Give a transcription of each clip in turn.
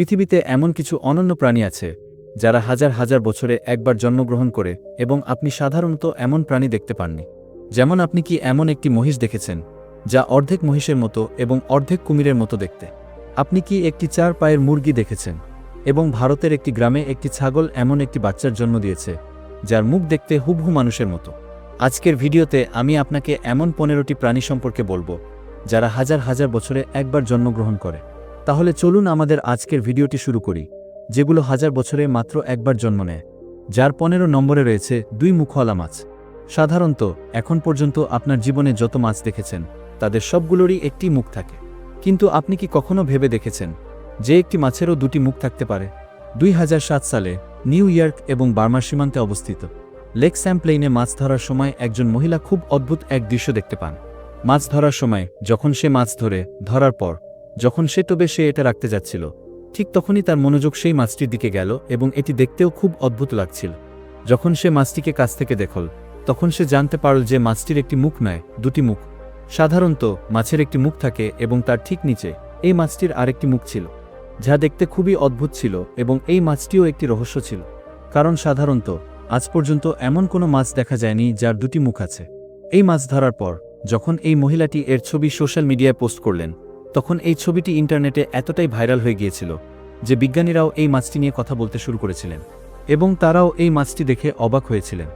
পৃথিবীতে এমন কিছু অনন্য প্রাণী আছে, যারা হাজার হাজার বছরে একবার জন্মগ্রহণ করে এবং আপনি সাধারণত এমন প্রাণী দেখতে পাননি। যেমন আপনি কি এমন একটি মহিষ দেখেছেন, যা অর্ধেক মহিষের মতো এবং অর্ধেক কুমিরের মতো দেখতে? আপনি কি একটি চার পায়ের মুরগি দেখেছেন এবং ভারতের একটি গ্রামে একটি ছাগল এমন একটি বাচ্চার জন্ম দিয়েছে, যার মুখ দেখতে হুবহু মানুষের মতো? আজকের ভিডিওতে আমি আপনাকে এমন পনেরোটি প্রাণী সম্পর্কে বলব, যারা হাজার হাজার বছরে একবার জন্মগ্রহণ করে। তাহলে চলুন আমাদের আজকের ভিডিওটি শুরু করি, যেগুলো হাজার বছরে মাত্র একবার জন্ম নেয়, যার পনেরো নম্বরে রয়েছে দুই মুখওয়ালা মাছ। সাধারণত, এখন পর্যন্ত আপনার জীবনে যত মাছ দেখেছেন, তাদের সবগুলোরই একটি মুখ থাকে। কিন্তু আপনি কি কখনো ভেবে দেখেছেন যে একটি মাছেরও দুটি মুখ থাকতে পারে? দুই হাজার সাত সালে, নিউ ইয়র্ক এবং বার্মার সীমান্তে অবস্থিত। লেক স্যাম্পলেইনে মাছ ধরার সময় একজন মহিলা খুব অদ্ভুত এক দৃশ্য দেখতে পান। মাছ ধরার সময়, যখন সে মাছ ধরে, ধরার পর যখন সে টোবে সে এটা রাখতে যাচ্ছিল, ঠিক তখনই তার মনোযোগ সেই মাছটির দিকে গেল এবং এটি দেখতেও খুব অদ্ভুত লাগছিল। যখন সে মাছটিকে কাছ থেকে দেখল, তখন সে জানতে পারল যে মাছটির একটি মুখ নয়, দুটি মুখ। সাধারণত মাছের একটি মুখ থাকে এবং তার ঠিক নিচে এই মাছটির আরেকটি মুখ ছিল, যা দেখতে খুবই অদ্ভুত ছিল এবং এই মাছটিও একটি রহস্য ছিল। কারণ সাধারণত আজ পর্যন্ত এমন কোনো মাছ দেখা যায়নি যার দুটি মুখ আছে। এই মাছ ধরার পর, যখন এই মহিলাটি এর ছবি সোশ্যাল মিডিয়ায় পোস্ট করলেন তখন এই ছবিটি ইন্টারনেটে এতটাই ভাইরাল হয়ে গিয়েছিল যে বিজ্ঞানীরাও এই মাছটি নিয়ে কথা বলতে শুরু করেছিলেন এবং তারাও এই মাছটি দেখে অবাক হয়েছিলেন।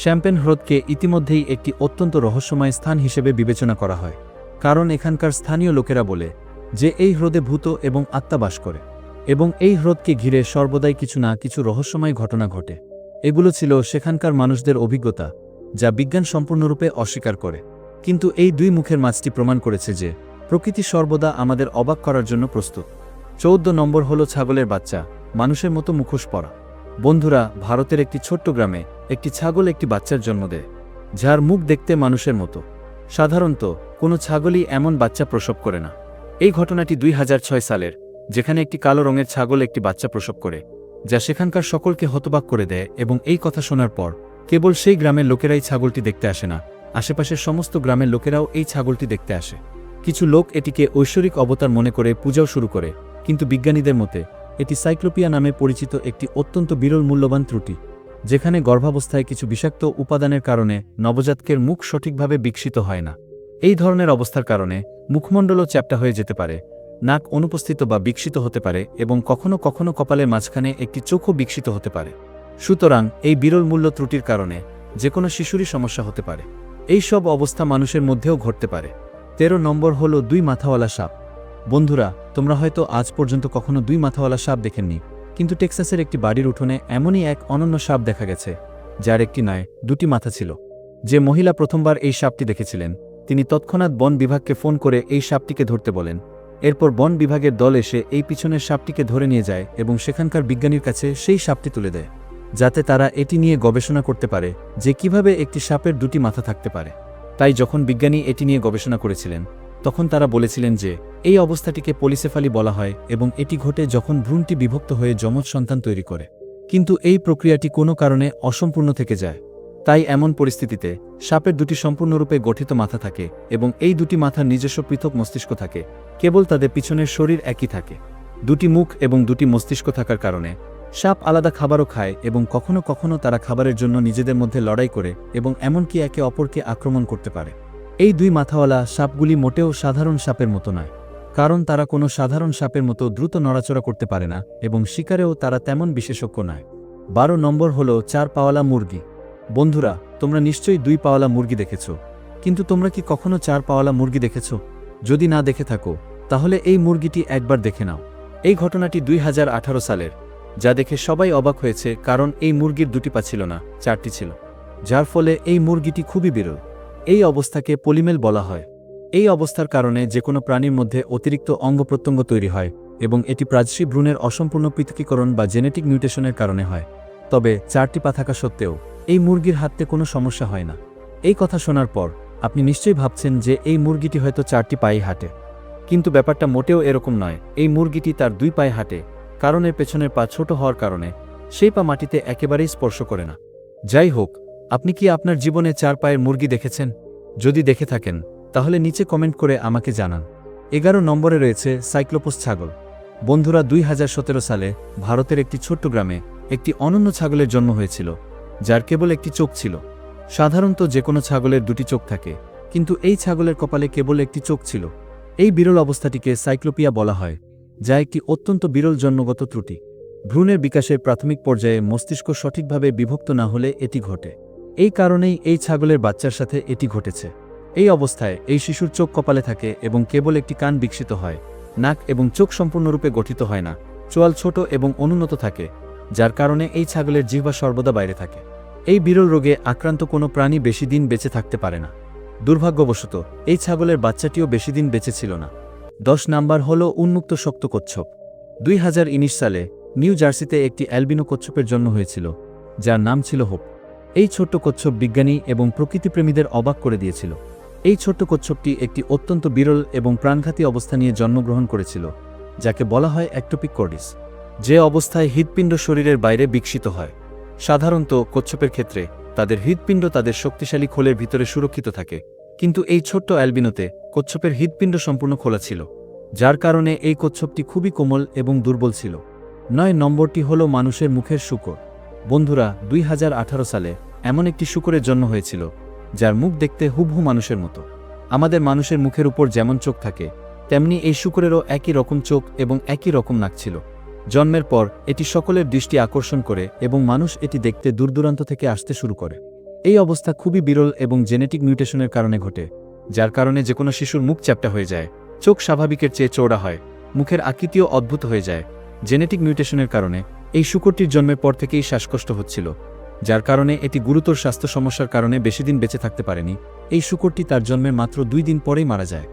শ্যাম্পেন হ্রদকে ইতিমধ্যেই একটি অত্যন্ত রহস্যময় স্থান হিসেবে বিবেচনা করা হয়, কারণ এখানকার স্থানীয় লোকেরা বলে যে এই হ্রদে ভূত এবং আত্মা বাস করে এবং এই হ্রদকে ঘিরে সর্বদাই কিছু না কিছু রহস্যময় ঘটনা ঘটে। এগুলো ছিল সেখানকার মানুষদের অভিজ্ঞতা, যা বিজ্ঞান সম্পূর্ণরূপে অস্বীকার করে। কিন্তু এই দুই মুখের মাছটি প্রমাণ করেছে যে প্রকৃতি সর্বদা আমাদের অবাক করার জন্য প্রস্তুত। চৌদ্দ নম্বর হল ছাগলের বাচ্চা, মানুষের মতো মুখোশ পরা। বন্ধুরা, ভারতের একটি ছোট্ট গ্রামে একটি ছাগল একটি বাচ্চার জন্ম দেয়, যার মুখ দেখতে মানুষের মতো। সাধারণত, কোনো ছাগলই এমন বাচ্চা প্রসব করে না। এই ঘটনাটি দুই হাজার ছয় সালের, যেখানে একটি কালো রঙের ছাগল একটি বাচ্চা প্রসব করে, যা সেখানকার সকলকে হতবাক করে দেয় এবং এই কথা শোনার পর, কেবল সেই গ্রামের লোকেরাই ছাগলটি দেখতে আসে না, আশেপাশের সমস্ত গ্রামের লোকেরাও এই ছাগলটি দেখতে আসে। কিছু লোক এটিকে ঐশ্বরিক অবতার মনে করে পূজাও শুরু করে, কিন্তু বিজ্ঞানীদের মতে, এটি সাইক্লোপিয়া নামে পরিচিত একটি অত্যন্ত বিরল মূল্যবান ত্রুটি, যেখানে গর্ভাবস্থায় কিছু বিষাক্ত উপাদানের কারণে নবজাতকের মুখ সঠিকভাবে বিকশিত হয় না। এই ধরনের অবস্থার কারণে মুখমণ্ডলও চ্যাপ্টা হয়ে যেতে পারে, নাক অনুপস্থিত বা বিকশিত হতে পারে এবং কখনো কখনো কপালের মাঝখানে একটি চোখও বিকশিত হতে পারে। সুতরাং এই বিরল মূল্য ত্রুটির কারণে যে কোনো শিশুরই সমস্যা হতে পারে। এই সব অবস্থা মানুষের মধ্যেও ঘটতে পারে। তেরো নম্বর হল দুই মাথাওয়ালা সাপ। বন্ধুরা, তোমরা হয়তো আজ পর্যন্ত কখনো দুই মাথাওয়ালা সাপ দেখেননি, কিন্তু টেক্সাসের একটি বাড়ির উঠোনে এমনই এক অনন্য সাপ দেখা গেছে, যার একটি নয়, দুটি মাথা ছিল। যে মহিলা প্রথমবার এই সাপটি দেখেছিলেন, তিনি তৎক্ষণাৎ বন বিভাগকে ফোন করে এই সাপটিকে ধরতে বলেন। এরপর বন বিভাগের দল এসে এই পিছনের সাপটিকে ধরে নিয়ে যায় এবং সেখানকার বিজ্ঞানীর কাছে সেই সাপটি তুলে দেয়, যাতে তারা এটি নিয়ে গবেষণা করতে পারে যে কীভাবে একটি সাপের দুটি মাথা থাকতে পারে। তাই যখন বিজ্ঞানী এটি নিয়ে গবেষণা করেছিলেন, তখন তারা বলেছিলেন যে, এই অবস্থাটিকে পলিসেফালি বলা হয় এবং এটি ঘটে যখন ভ্রূণটি বিভক্ত হয়ে যমজ সন্তান তৈরি করে। কিন্তু এই প্রক্রিয়াটি কোনো কারণে অসম্পূর্ণ থেকে যায়। তাই এমন পরিস্থিতিতে সাপের দুটি সম্পূর্ণরূপে গঠিত মাথা থাকে এবং এই দুটি মাথার নিজস্ব পৃথক মস্তিষ্ক থাকে, কেবল তাদের পিছনের শরীর একই থাকে। দুটি মুখ এবং দুটি মস্তিষ্ক থাকার কারণে সাপ আলাদা খাবারও খায় এবং কখনো কখনো তারা খাবারের জন্য নিজেদের মধ্যে লড়াই করে এবং এমনকি একে অপরকে আক্রমণ করতে পারে। এই দুই মাথাওয়ালা সাপগুলি মোটেও সাধারণ সাপের মতো নয়, কারণ তারা কোনো সাধারণ সাপের মতো দ্রুত নড়াচড়া করতে পারে না এবং শিকারেও তারা তেমন বিশেষজ্ঞ নয়। বারো নম্বর হল চার পাওয়ালা মুরগি। বন্ধুরা, তোমরা নিশ্চয়ই দুই পাওয়ালা মুরগি দেখেছ, কিন্তু তোমরা কি কখনো চার পাওয়ালা মুরগি দেখেছ? যদি না দেখে থাকো, তাহলে এই মুরগিটি একবার দেখে নাও। এই ঘটনাটি দুই হাজার আঠারো সালের। যা দেখে সবাই অবাক হয়েছে কারণ এই মুরগির দুটি পা ছিল না, চারটি ছিল। যার ফলে এই মুরগিটি খুবই বিরল। এই অবস্থাকে পলিমেল বলা হয়। এই অবস্থার কারণে যে কোনো প্রাণীর মধ্যে অতিরিক্ত অঙ্গ প্রত্যঙ্গ তৈরি হয় এবং এটি প্রাজসী ভ্রূণের অসম্পূর্ণ পৃথকীকরণ বা জেনেটিক মিউটেশনের কারণে হয়। তবে চারটি পা থাকা সত্ত্বেও এই মুরগির হাতে কোনো সমস্যা হয় না। এই কথা শোনার পর আপনি নিশ্চয়ই ভাবছেন যে এই মুরগিটি হয়তো চারটি পায়ে হাঁটে। কিন্তু ব্যাপারটা মোটেও এরকম নয়। এই মুরগিটি তার দুই পায়ে হাঁটে কারণ পেছনের পা ছোট হওয়ার কারণে সেই পা মাটিতে একেবারেই স্পর্শ করে না। যাই হোক, আপনি কি আপনার জীবনে চার পায়ের মুরগি দেখেছেন? যদি দেখে থাকেন, তাহলে নিচে কমেন্ট করে আমাকে জানান। এগারো নম্বরে রয়েছে সাইক্লোপোস ছাগল। বন্ধুরা, দুই হাজার সতেরো সালে ভারতের একটি ছোট্ট গ্রামে একটি অনন্য ছাগলের জন্ম হয়েছিল, যার কেবল একটি চোখ ছিল। সাধারণত যে কোনো ছাগলের দুটি চোখ থাকে, কিন্তু এই ছাগলের কপালে কেবল একটি চোখ ছিল। এই বিরল অবস্থাটিকে সাইক্লোপিয়া বলা হয়। যা একটি অত্যন্ত বিরল জন্মগত ত্রুটি। ভ্রূণের বিকাশের প্রাথমিক পর্যায়ে মস্তিষ্ক সঠিকভাবে বিভক্ত না হলে এটি ঘটে। এই কারণেই এই ছাগলের বাচ্চার সাথে এটি ঘটেছে। এই অবস্থায় এই শিশুর চোখ কপালে থাকে এবং কেবল একটি কান বিকশিত হয়, নাক এবং চোখ সম্পূর্ণরূপে গঠিত হয় না, চোয়াল ছোট এবং অনুন্নত থাকে, যার কারণে এই ছাগলের জিহ্বা সর্বদা বাইরে থাকে। এই বিরল রোগে আক্রান্ত কোনো প্রাণী বেশি দিন বেঁচে থাকতে পারে না। দুর্ভাগ্যবশত, এই ছাগলের বাচ্চাটিও বেশি দিন বেঁচে ছিল না। দশ নাম্বার হল উন্মুক্ত শক্ত কচ্ছপ। দুই সালে নিউ জার্সিতে একটি অ্যালবিনো কচ্ছপের জন্ম হয়েছিল, যার নাম ছিল হোপ। এই ছোট্ট কচ্ছপ বিজ্ঞানী এবং প্রকৃতিপ্রেমীদের অবাক করে দিয়েছিল। এই ছোট্ট কচ্ছপটি একটি অত্যন্ত বিরল এবং প্রাণঘাতী অবস্থা নিয়ে জন্মগ্রহণ করেছিল, যাকে বলা হয় অ্যাক্টোপিক কর্ডিস যে অবস্থায় হৃদপিণ্ড শরীরের বাইরে বিকশিত হয়। সাধারণত কচ্ছপের ক্ষেত্রে তাদের হৃদপিণ্ড তাদের শক্তিশালী খোলের ভিতরে সুরক্ষিত থাকে। কিন্তু এই ছোট্ট অ্যালবিনোতে কচ্ছপের হৃৎপিণ্ড সম্পূর্ণ খোলা ছিল, যার কারণে এই কচ্ছপটি খুবই কোমল এবং দুর্বল ছিল। নয় নম্বরটি হল মানুষের মুখের শুকর। বন্ধুরা, দুই হাজার আঠারো সালে এমন একটি শুকরের জন্ম হয়েছিল, যার মুখ দেখতে হুবহু মানুষের মতো। আমাদের মানুষের মুখের উপর যেমন চোখ থাকে, তেমনি এই শুকরেরও একই রকম চোখ এবং একই রকম নাক ছিল। জন্মের পর এটি সকলের দৃষ্টি আকর্ষণ করে এবং মানুষ এটি দেখতে দূরদূরান্ত থেকে আসতে শুরু করে। এই অবস্থা খুবই বিরল এবং জেনেটিক মিউটেশনের কারণে ঘটে, যার কারণে যে কোনো শিশুর মুখ চ্যাপ্টা হয়ে যায়, চোখ স্বাভাবিকের চেয়ে চৌড়া হয়, মুখের আকৃতিও অদ্ভুত হয়ে যায়। জেনেটিক মিউটেশনের কারণে এই শুকরটির জন্মের পর থেকেই শ্বাসকষ্ট হচ্ছিল, যার কারণে এটি গুরুতর স্বাস্থ্য সমস্যার কারণে বেশি দিন বেঁচে থাকতে পারেনি। এই শুকরটি তার জন্মের মাত্র দুই দিন পরেই মারা যায়।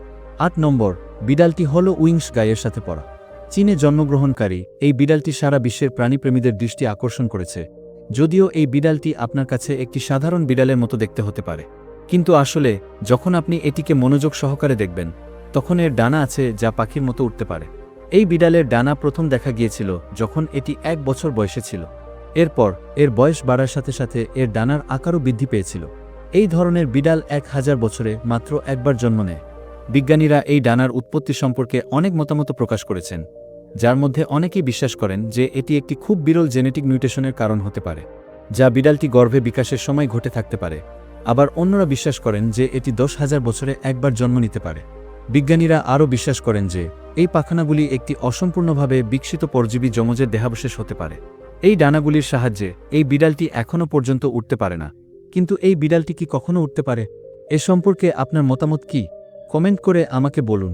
আট নম্বর, বিড়ালটি হল উইংস গায়ের সাথে পড়া। চীনে জন্মগ্রহণকারী, এই বিড়ালটি সারা বিশ্বের প্রাণীপ্রেমীদের দৃষ্টি আকর্ষণ করেছে। যদিও এই বিড়ালটি আপনার কাছে একটি সাধারণ বিড়ালের মতো দেখতে হতে পারে। কিন্তু আসলে, যখন আপনি এটিকে মনোযোগ সহকারে দেখবেন, তখন এর ডানা আছে যা পাখির মতো উঠতে পারে। এই বিড়ালের ডানা প্রথম দেখা গিয়েছিল যখন এটি এক বছর বয়সে ছিল। এরপর, এর বয়স বাড়ার সাথে সাথে এর ডানার আকারও বৃদ্ধি পেয়েছিল। এই ধরনের বিড়াল এক হাজার বছরে মাত্র একবার জন্ম নেয়। বিজ্ঞানীরা এই ডানার উৎপত্তি সম্পর্কে অনেক মতামত প্রকাশ করেছেন। যার মধ্যে অনেকেই বিশ্বাস করেন যে এটি একটি খুব বিরল জেনেটিক মিউটেশনের কারণ হতে পারে, যা বিড়ালটি গর্ভে বিকাশের সময় ঘটে থাকতে পারে। আবার অন্যরা বিশ্বাস করেন যে এটি দশ হাজার বছরে একবার জন্ম নিতে পারে। বিজ্ঞানীরা আরও বিশ্বাস করেন যে এই পাখানাগুলি একটি অসম্পূর্ণভাবে বিকশিত পরজীবী যমজের দেহাবশেষ হতে পারে। এই ডানাগুলির সাহায্যে এই বিড়ালটি এখনও পর্যন্ত উঠতে পারে না। কিন্তু এই বিড়ালটি কি কখনো উঠতে পারে? এ সম্পর্কে আপনার মতামত কি? কমেন্ট করে আমাকে বলুন।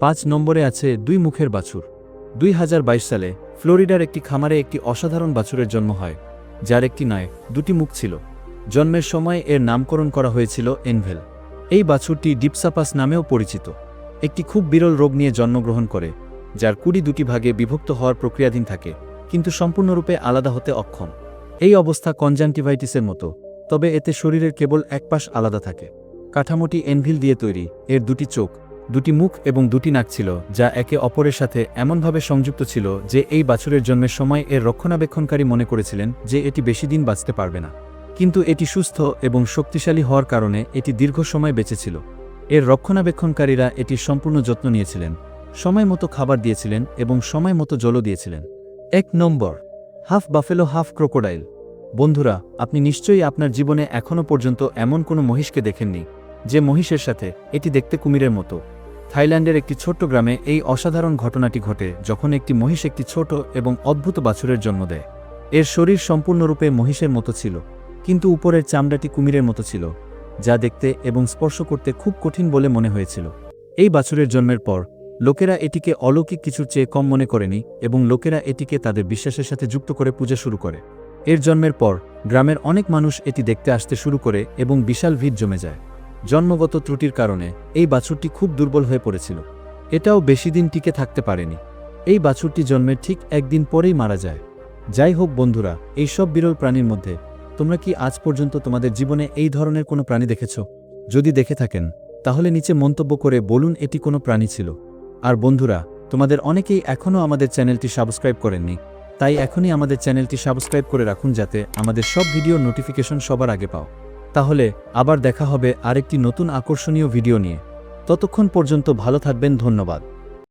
পাঁচ নম্বরে আছে দুই মুখের বাছুর। দুই হাজার বাইশ সালে ফ্লোরিডার একটি খামারে একটি অসাধারণ বাছুরের জন্ম হয়, যার একটি নয়, দুটি মুখ ছিল। জন্মের সময় এর নামকরণ করা হয়েছিল এনভেল। এই বাছুরটি ডিপসাপাস নামেও পরিচিত। একটি খুব বিরল রোগ নিয়ে জন্মগ্রহণ করে, যার কুড়ি দুটি ভাগে বিভক্ত হওয়ার প্রক্রিয়াধীন থাকে, কিন্তু সম্পূর্ণরূপে আলাদা হতে অক্ষম। এই অবস্থা কনজাংটিভাইটিসের মতো, তবে এতে শরীরের কেবল এক পাশ আলাদা থাকে। কাঠামোটি এনভিল দিয়ে তৈরি, এর দুটি চোখ দুটি মুখ এবং দুটি নাক ছিল, যা একে অপরের সাথে এমনভাবে সংযুক্ত ছিল যে এই বাছুরের জন্মের সময় এর রক্ষণাবেক্ষণকারী মনে করেছিলেন যে এটি বেশি দিন বাঁচতে পারবে না। কিন্তু এটি সুস্থ এবং শক্তিশালী হওয়ার কারণে এটি দীর্ঘ সময় বেঁচেছিল এর রক্ষণাবেক্ষণকারীরা এটির সম্পূর্ণ যত্ন নিয়েছিলেন, সময় মতো খাবার দিয়েছিলেন এবং সময় মতো জলও দিয়েছিলেন। এক নম্বর, হাফ বাফেলো, হাফ ক্রোকোডাইল। বন্ধুরা, আপনি নিশ্চয়ই আপনার জীবনে এখনও পর্যন্ত এমন কোনো মহিষকে দেখেননি, যে মহিষের সাথে এটি দেখতে কুমিরের মতো। থাইল্যান্ডের একটি ছোট্ট গ্রামে এই অসাধারণ ঘটনাটি ঘটে যখন একটি মহিষ একটি ছোট এবং অদ্ভুত বাছুরের জন্ম দেয়। এর শরীর সম্পূর্ণরূপে মহিষের মতো ছিল, কিন্তু উপরের চামড়াটি কুমিরের মতো ছিল, যা দেখতে এবং স্পর্শ করতে খুব কঠিন বলে মনে হয়েছিল। এই বাছুরের জন্মের পর, লোকেরা এটিকে অলৌকিক কিছুর চেয়ে কম মনে করেনি এবং লোকেরা এটিকে তাদের বিশ্বাসের সাথে যুক্ত করে পূজা শুরু করে। এর জন্মের পর, গ্রামের অনেক মানুষ এটি দেখতে আসতে শুরু করে এবং বিশাল ভিড় জমে যায়। জন্মগত ত্রুটির কারণে এই বাছুরটি খুব দুর্বল হয়ে পড়েছিল। এটাও বেশি দিন টিকে থাকতে পারেনি। এই বাছুরটি জন্মের ঠিক একদিন পরেই মারা যায়। যাই হোক বন্ধুরা, এই সব বিরল প্রাণীর মধ্যে তোমরা কি আজ পর্যন্ত তোমাদের জীবনে এই ধরনের কোনো প্রাণী দেখেছ? যদি দেখে থাকেন, তাহলে নিচে মন্তব্য করে বলুন এটি কোনো প্রাণী ছিল। আর বন্ধুরা, তোমাদের অনেকেই এখনও আমাদের চ্যানেলটি সাবস্ক্রাইব করেননি। তাই এখনই আমাদের চ্যানেলটি সাবস্ক্রাইব করে রাখুন যাতে আমাদের সব ভিডিওর নোটিফিকেশন সবার আগে পাও। তাহলে আবার দেখা হবে আরেকটি নতুন আকর্ষণীয় ভিডিও নিয়ে। ততক্ষণ পর্যন্ত ভালো থাকবেন ধন্যবাদ।